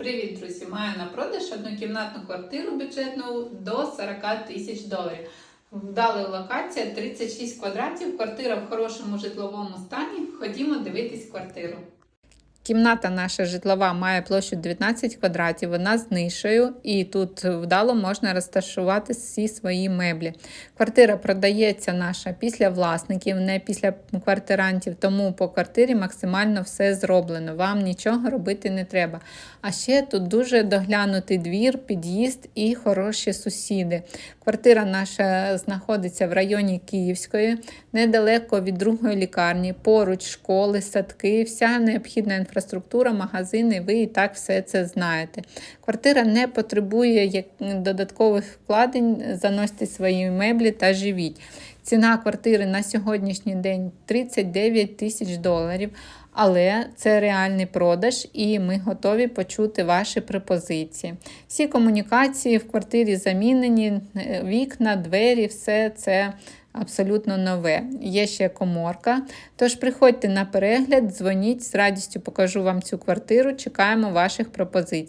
Привіт, друзі! Маю на продаж однокімнатну квартиру бюджетну до 40 тисяч доларів. Вдали локація 36 квадратів, квартира в хорошому житловому стані. Ходімо дивитись квартиру. Кімната наша житлова має площу 19 квадратів, вона з нишею, і тут вдало можна розташувати всі свої меблі. Квартира продається наша після власників, не після квартирантів, тому по квартирі максимально все зроблено. Вам нічого робити не треба. А ще тут дуже доглянутий двір, під'їзд і хороші сусіди. Квартира наша знаходиться в районі Київської, недалеко від другої лікарні, поруч школи, садки, вся необхідна інфраструктура, магазини. Ви і так все це знаєте. Квартира не потребує додаткових вкладень. Заносьте свої меблі та живіть. Ціна квартири на сьогоднішній день 39 тисяч доларів. Але це реальний продаж, і ми готові почути ваші пропозиції. Всі комунікації в квартирі замінені, е, вікна, двері, все це абсолютно нове. Є ще коморка. Тож приходьте на перегляд, дзвоніть, з радістю покажу вам цю квартиру. Чекаємо ваших пропозицій.